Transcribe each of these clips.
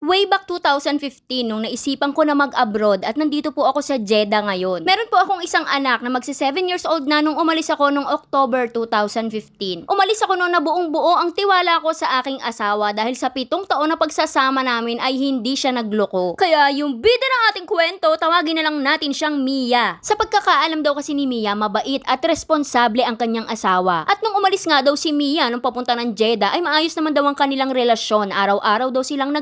Way back 2015 nung naisipan ko na mag-abroad at nandito po ako sa Jeddah ngayon. Meron po akong isang anak na magsi 7 years old na nung umalis ako nung October 2015. Umalis ako nung nabuong buo ang tiwala ko sa aking asawa dahil sa pitong taon na pagsasama namin ay hindi siya nagloko. Kaya yung bida ng ating kwento, tawagin na lang natin siyang Mia. Sa pagkakaalam daw kasi ni Mia, mabait at responsable ang kanyang asawa. At nung umalis nga daw si Mia nung papunta ng Jeddah ay maayos naman daw ang kanilang relasyon. Araw-araw daw silang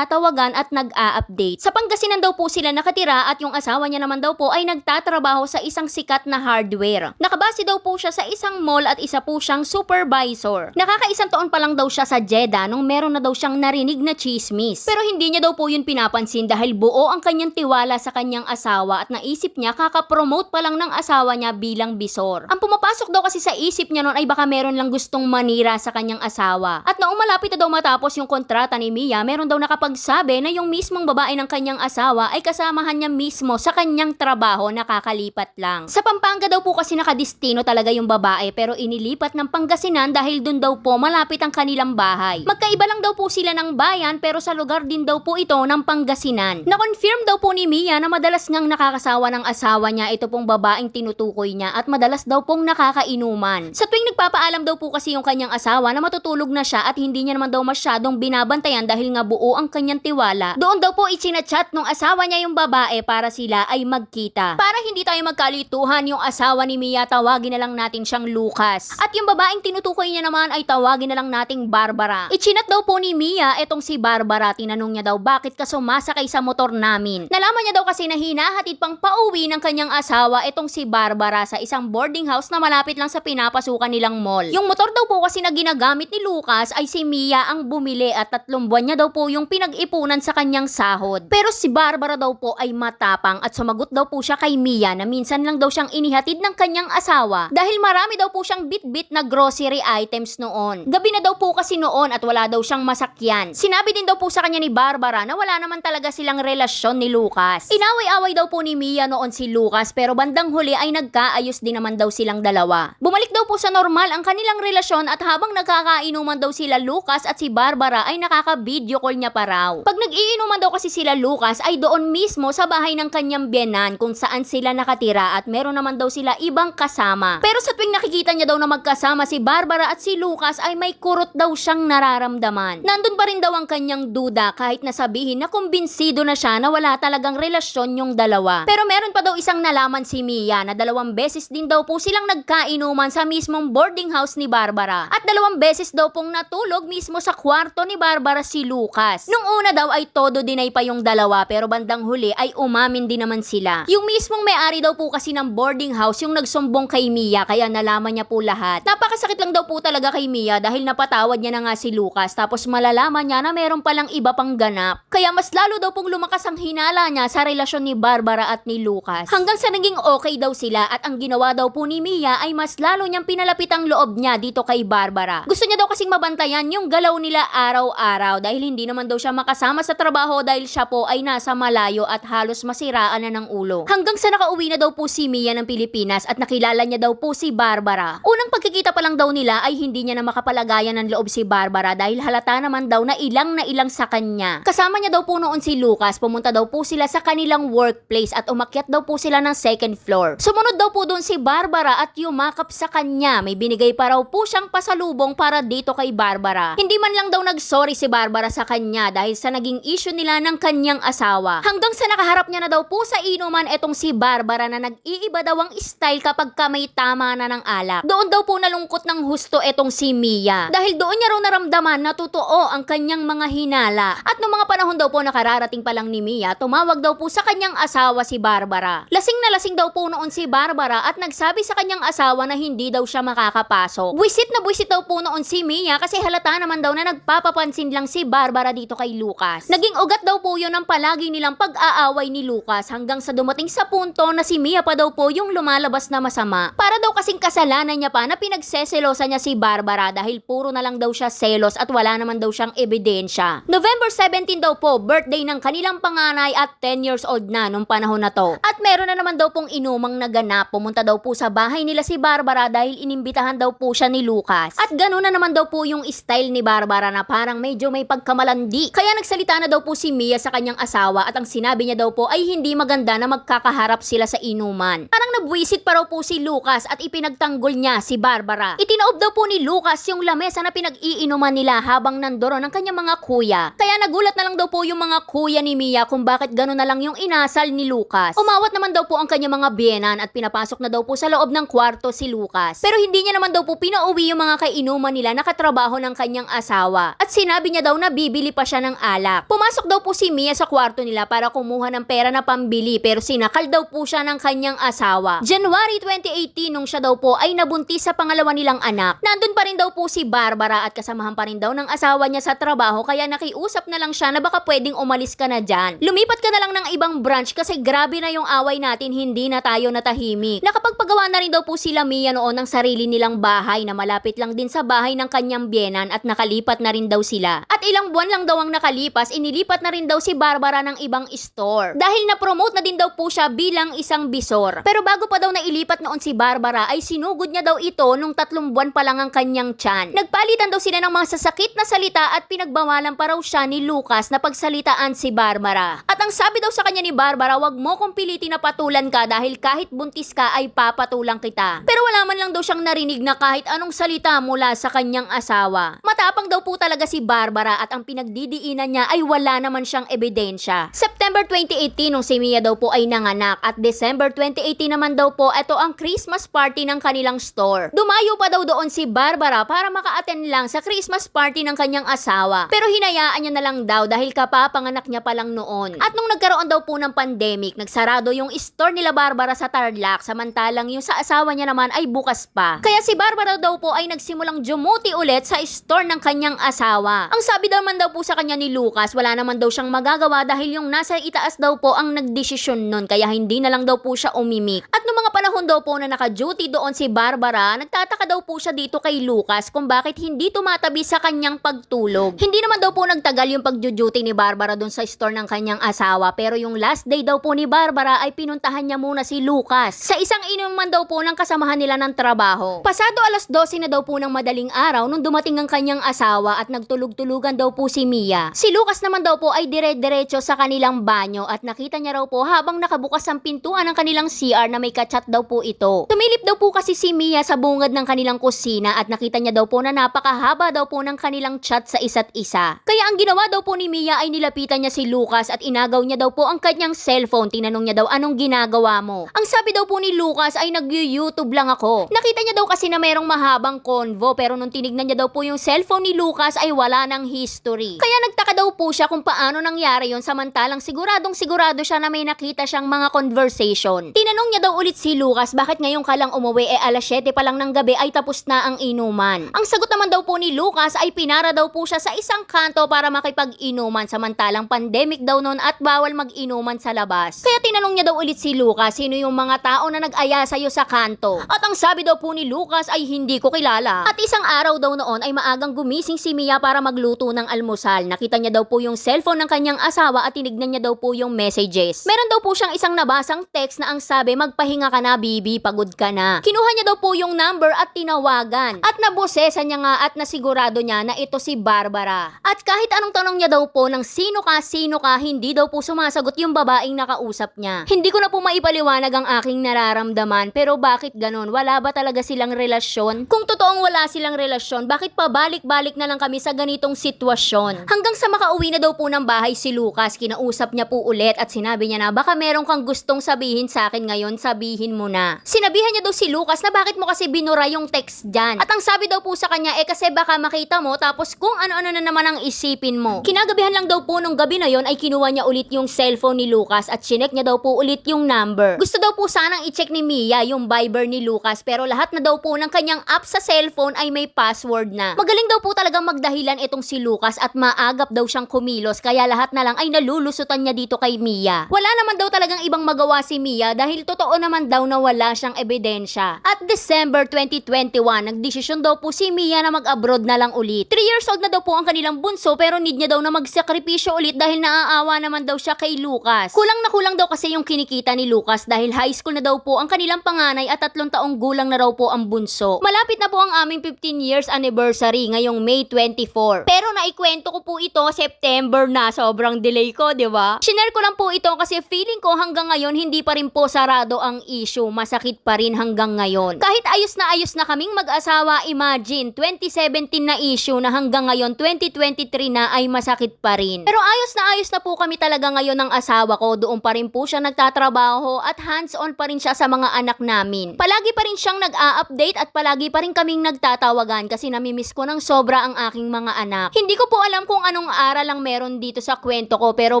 nagtatawagan at nag-a-update. Sa Pangasinan daw po sila nakatira at yung asawa niya naman daw po ay nagtatrabaho sa isang sikat na hardware. Nakabase daw po siya sa isang mall at isa po siyang supervisor. Nakakaisang taon pa lang daw siya sa Jeddah nung meron na daw siyang narinig na chismis. Pero hindi niya daw po yun pinapansin dahil buo ang kanyang tiwala sa kanyang asawa at naisip niya kaka-promote pa lang ng asawa niya bilang bisor. Ang pumapasok daw kasi sa isip niya noon ay baka meron lang gustong manira sa kanyang asawa. At naong malapit na daw matapos yung kontrata ni Mia, meron daw nakapagsabi na yung mismong babae ng kanyang asawa ay kasamahan niya mismo sa kanyang trabaho na kakalipat lang. Sa Pampanga daw po kasi nakadistino talaga yung babae pero inilipat ng Pangasinan dahil dun daw po malapit ang kanilang bahay. Magkaiba lang daw po sila ng bayan pero sa lugar din daw po ito ng Pangasinan. Na-confirm daw po ni Mia na madalas ngang nakakasawa ng asawa niya ito pong babaeng tinutukoy niya at madalas daw pong nakakainuman. Sa tuwing nagpapaalam daw po kasi yung kanyang asawa na matutulog na siya at hindi niya naman daw masyadong binabantayan dahil nga buo ang kanyang tiwala. Doon daw po ichinachat nung asawa niya yung babae para sila ay magkita. Para hindi tayo magkalituhan yung asawa ni Mia, tawagin na lang natin siyang Lucas. At yung babaeng tinutukoy niya naman ay tawagin na lang nating Barbara. Ichinat daw po ni Mia etong si Barbara. Tinanong niya daw bakit ka sumasakay sa motor namin. Nalaman niya daw kasi na hinahatid pang pauwi ng kanyang asawa etong si Barbara sa isang boarding house na malapit lang sa pinapasukan nilang mall. Yung motor daw po kasi na ginagamit ni Lucas ay si Mia ang bumili at tatlong buwan niya daw po yung pinag-ipunan sa kanyang sahod. Pero si Barbara daw po ay matapang at sumagot daw po siya kay Mia na minsan lang daw siyang inihatid ng kanyang asawa dahil marami daw po siyang bit-bit na grocery items noon. Gabi na daw po kasi noon at wala daw siyang masakyan. Sinabi din daw po sa kanya ni Barbara na wala naman talaga silang relasyon ni Lucas. Inaway-away daw po ni Mia noon si Lucas pero bandang huli ay nagkaayos din naman daw silang dalawa. Bumalik daw po sa normal ang kanilang relasyon at habang nagkakainuman daw sila Lucas at si Barbara ay nakaka-video call niya pa raw. Pag nag-iinuman daw kasi sila Lucas ay doon mismo sa bahay ng kanyang biyenan kung saan sila nakatira at meron naman daw sila ibang kasama. Pero sa tuwing nakikita niya daw na magkasama si Barbara at si Lucas ay may kurot daw siyang nararamdaman. Nandun pa rin daw ang kanyang duda kahit nasabihin na kumbinsido na siya na wala talagang relasyon yung dalawa. Pero meron pa daw isang nalaman si Mia na dalawang beses din daw po silang nagkainuman sa mismong boarding house ni Barbara. At dalawang beses daw pong natulog mismo sa kwarto ni Barbara si Lucas. Nung una daw ay todo dinay pa yung dalawa pero bandang huli ay umamin din naman sila. Yung mismong may-ari daw po kasi ng boarding house yung nagsumbong kay Mia kaya nalaman niya po lahat. Napakasakit lang daw po talaga kay Mia dahil napatawad niya na nga si Lucas tapos malalaman niya na meron palang iba pang ganap. Kaya mas lalo daw pong lumakas ang hinala niya sa relasyon ni Barbara at ni Lucas. Hanggang sa naging okay daw sila at ang ginawa daw po ni Mia ay mas lalo niyang pinalapit ang loob niya dito kay Barbara. Gusto niya daw kasing mabantayan yung galaw nila araw-araw dahil hindi naman daw siya makasama sa trabaho dahil siya po ay nasa malayo at halos masiraan na ng ulo. Hanggang sa nakauwi na daw po si Mia ng Pilipinas at nakilala niya daw po si Barbara. Unang pagkikita pa lang daw nila ay hindi niya na makapalagayan ng loob si Barbara dahil halata naman daw na ilang na ilang sa kanya. Kasama niya daw po noon si Lucas, pumunta daw po sila sa kanilang workplace at umakyat daw po sila ng second floor. Sumunod daw po doon si Barbara at yumakap sa kanya. May binigay pa raw po siyang pasalubong para dito kay Barbara. Hindi man lang daw nagsorry si Barbara sa kanya dahil sa naging issue nila ng kanyang asawa. Hanggang sa nakaharap niya na daw po sa inuman etong si Barbara na nag-iiba daw ang style kapag ka may tama na ng alak. Doon daw po nalungkot ng husto etong si Mia. Dahil doon niya raw naramdaman na totoo ang kanyang mga hinala. At noong mga panahon daw po nakararating pa lang ni Mia, tumawag daw po sa kanyang asawa si Barbara. Lasing na lasing daw po noon si Barbara at nagsabi sa kanyang asawa na hindi daw siya makakapasok. Buisit na buisit daw po noon si Mia kasi halata naman daw na nagpapapansin lang si Barbara dito kay Lucas. Naging ugat daw po yun ang palagi nilang pag-aaway ni Lucas hanggang sa dumating sa punto na si Mia pa daw po yung lumalabas na masama. Para daw kasing kasalanan niya pa na pinagseselosa niya si Barbara dahil puro na lang daw siya selos at wala naman daw siyang ebidensya. November 17 daw po, birthday ng kanilang panganay at 10 years old na nung panahon na to. At meron na naman daw pong inumang naganap. Pumunta daw po sa bahay nila si Barbara dahil inimbitahan daw po siya ni Lucas. At gano'n na naman daw po yung style ni Barbara na parang medyo may pagkamalandi. Kaya nagsalita na daw po si Mia sa kanyang asawa at ang sinabi niya daw po ay hindi maganda na magkakaharap sila sa inuman. Parang nabwisit pa raw po si Lucas at ipinagtanggol niya si Barbara. Itinaob daw po ni Lucas yung lamesa na pinag-iinuman nila habang nandoon ang kanyang mga kuya. Kaya nagulat na lang daw po yung mga kuya ni Mia kung bakit gano'n na lang yung inasal ni Lucas. Umawat naman daw po ang kanyang mga biyenan at pinapasok na daw po sa loob ng kwarto si Lucas. Pero hindi niya naman daw po pinauwi yung mga kainuman nila na katrabaho ng kanyang asawa. At sinabi niya daw na bibili pa siya ng alak. Pumasok daw po si Mia sa kwarto nila para kumuha ng pera na pambili pero sinakal daw po siya ng kanyang asawa. January 2018 nung siya daw po ay nabuntis sa pangalawa nilang anak. Nandun pa rin daw po si Barbara at kasamahan pa rin daw ng asawa niya sa trabaho kaya nakiusap na lang siya na baka pwedeng umalis ka na dyan. Lumipat ka na lang ng ibang branch kasi grabe na yung away natin hindi na tayo natahimik. Nakapagpagawa na rin daw po sila Mia noon ng sarili nilang bahay na malapit lang din sa bahay ng kanyang biyenan at nakalipat na rin daw sila. At ilang buwan lang daw ang nakalipas, inilipat na rin daw si Barbara ng ibang store. Dahil na-promote na din daw po siya bilang isang bisor. Pero bago pa daw nailipat noon si Barbara ay sinugod niya daw ito nung tatlong buwan pa lang ang kanyang tiyan. Nagpalitan daw sila ng mga sasakit na salita at pinagbawalan pa raw siya ni Lucas na pagsalitaan si Barbara. At ang sabi daw sa kanya ni Barbara, wag mo kong pilitin na patulan ka dahil kahit buntis ka ay papatulang kita. Pero wala man lang daw siyang narinig na kahit anong salita mula sa kanyang asawa. Matapang daw po talaga si Barbara at ang pinagdidiinan niya ay wala naman siyang ebidensya. September 2018 nung si Mia daw po ay nanganak at December 2018 naman daw po ito ang Christmas party ng kanilang store. Dumayo pa daw doon si Barbara para maka-attend lang sa Christmas party ng kanyang asawa. Pero hinayaan niya na lang daw dahil kapapanganak niya pa lang noon. At nung nagkaroon daw po ng pandemic, nagsarado yung store nila Barbara sa Tarlac samantalang yung sa asawa niya naman ay bukas pa. Kaya si Barbara daw po ay nagsimulang jumuti ulit sa store ng kanyang asawa. Ang sabi daw man daw po sa kanya ni Lucas, wala naman daw siyang magagawa dahil yung nasa itaas daw po ang nagdesisyon nun kaya hindi na lang daw po siya umimik. At nung mga panahon daw po na naka-duty doon si Barbara, nagtataka daw po siya dito kay Lucas kung bakit hindi tumatabi sa kanyang pagtulog. Hindi naman daw po nagtagal yung pag-duty ni Barbara doon sa store ng kanyang asawa pero yung last day daw po ni Barbara ay pinuntahan niya muna si Lucas sa isang inuman daw po ng kasamahan nila ng trabaho. Pasado alas 12 na daw po ng madaling araw nung dumating ang kanyang asawa at nagtulog-tulugan daw po si Mia. Si Lucas naman daw po ay dire-diretso sa kanilang banyo at nakita niya raw po habang nakabukas ang pintuan ng kanilang CR na may kachat daw po ito. Tumilip daw po kasi si Mia sa bungad ng kanilang kusina at nakita niya daw po na napakahaba daw po ng kanilang chat sa isa't isa. Kaya ang ginawa daw po ni Mia ay nilapitan niya si Lucas at inagaw niya daw po ang kanyang cellphone. Tinanong niya daw anong ginagawa mo. Ang sabi daw po ni Lucas ay nag-YouTube lang ako. Nakita niya daw kasi na merong mahabang convo pero nung tinignan niya daw po yung cellphone ni Lucas ay wala ng history. Kaya nagtaka daw po siya kung paano nangyari yon samantalang siguradong sigurado siya na may nakita siyang mga conversation. Tinanong niya daw ulit si Lucas bakit ngayon ka lang umuwi eh alas 7 pa lang ng gabi ay tapos na ang inuman. Ang sagot naman daw po ni Lucas ay pinara daw po siya sa isang kanto para makipag-inuman samantalang pandemic daw noon at bawal mag-inuman sa labas. Kaya tinanong niya daw ulit si Lucas sino yung mga tao na nag-aya sa'yo sa kanto. At ang sabi daw po ni Lucas ay hindi ko kilala. At isang araw daw noon ay maagang gumising si Mia para magluto ng almusal. Nakita niya daw po yung cellphone ng kanyang asawa at tinignan niya daw po yung messages. Meron daw po siyang isang nabasang text na ang sabi magpahinga ka na bibi, pagod ka na. Kinuha niya daw po yung number at tinawagan. At nabosesa niya nga at nasigurado niya na ito si Barbara. At kahit anong tanong niya daw po ng sino ka, sino ka, hindi daw po sumasagot yung babaeng nakausap niya. Hindi ko na po maipaliwanag ang aking nararamdaman pero bakit ganon? Wala ba talaga silang relasyon? Kung totoong wala silang relasyon, bakit pabalik-balik na lang kami sa ganitong sitwasyon? Hanggang sa makauwi na daw po ng bahay si Lucas, kinausap niya po ulit at sinabi niya na baka meron kang gustong sabihin sa akin ngayon, sabihin mo na. Sinabihan niya daw si Lucas na bakit mo kasi binura yung text dyan. At ang sabi daw po sa kanya, eh kasi baka makita mo tapos kung ano-ano na naman ang isipin mo. Kinagabihan lang daw po nung gabi na yon ay kinuha niya ulit yung cellphone ni Lucas at chinek niya daw po ulit yung number. Gusto daw po sanang i-check ni Mia yung Viber ni Lucas pero lahat na daw po ng kanyang app sa cellphone ay may password na. Magaling daw po talagang magdahilan itong si Lucas at maagap daw siyang kumilos kaya lahat na lang ay nalulusutan niya dito kay Mia. Wala naman daw talagang ibang magawa si Mia dahil totoo naman daw na wala siyang ebidensya. At December 2021, nagdesisyon daw po si Mia na mag-abroad na lang ulit. 3 years old na daw po ang kanilang bunso pero need niya daw na magsakripisyo ulit dahil naaawa naman daw siya kay Lucas. Kulang na kulang daw kasi yung kinikita ni Lucas dahil high school na daw po ang kanilang panganay at tatlong taong gulang na raw po ang bunso. Malapit na po ang aming 15 years anniversary ngayong May 24. Pero naikwento ko po ito September na, sobrang delay ko, di ba? Shinare ko lang po ito kasi feeling ko hanggang ngayon hindi pa rin po sarado ang issue. Masakit pa rin hanggang ngayon. Kahit ayos na ayos na kaming mag-asawa, imagine, 2017 na issue na hanggang ngayon, 2023 na ay masakit pa rin. Pero ayos na ayos na po kami talaga ngayon ng asawa ko. Doon pa rin po siya nagtatrabaho at hands-on pa rin siya sa mga anak namin. Palagi pa rin siyang nag-a-update at palagi pa rin kaming nagtatawagan kasi namimiss ko ng sobra ang aking mga anak. Hindi ko po alam kung anong aral ang meron dito sa kwento ko pero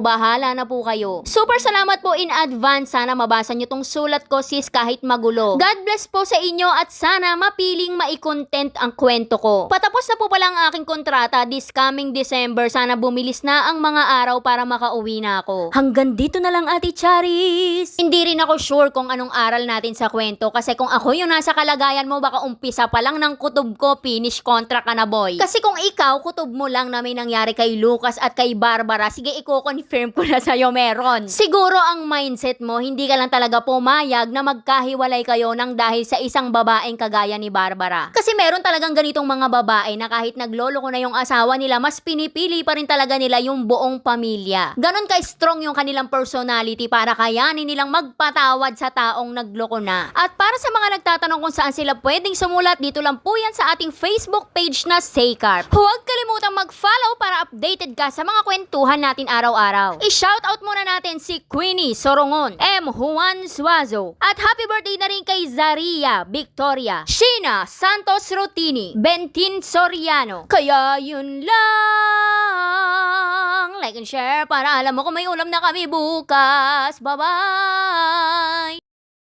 bahala na po kayo. Super salamat po in advance. Sana mabasa nyo tong sulat ko sis kahit magulo. God bless po sa inyo at sana mapiling maikontent ang kwento ko. Patapos na po pala ang aking kontrata this coming December. Sana bumilis na ang mga araw para makauwi na ako. Hanggang dito na lang Ate Charis. Hindi rin ako sure kung anong aral natin sa kwento kasi kung ako yung nasa kalagayan mo baka umpisa pa lang ng kutob ko finish contract ka na boy. Kasi kung ikaw kutob mo lang na may nangyari kay Lucas at kay Barbara, sige i-confirm ko na sa'yo meron. Siguro ang mindset mo, hindi ka lang talaga pumayag na magkahiwalay kayo ng dahil sa isang babaeng kagaya ni Barbara. Kasi meron talagang ganitong mga babae na kahit naglolo ko na yung asawa nila, mas pinipili pa rin talaga nila yung buong pamilya. Ganon ka-strong yung kanilang personality para kayanin nilang magpatawad sa taong nagloko na. At para sa mga nagtatanong kung saan sila pwedeng sumulat, dito lang po yan sa ating Facebook page na Saycarp. Huwag kalimutang mag-follow para updated ka sa mga kwentuhan natin araw-araw. I-shoutout muna natin si Queenie Sorongon, M. Juan Suazo, at happy birthday na rin kay Zaria Victoria, Sheena Santos Rotini, Bentin Soriano. Kaya yun lang. Like and share para alam mo kung may ulam na kami bukas. Bye-bye!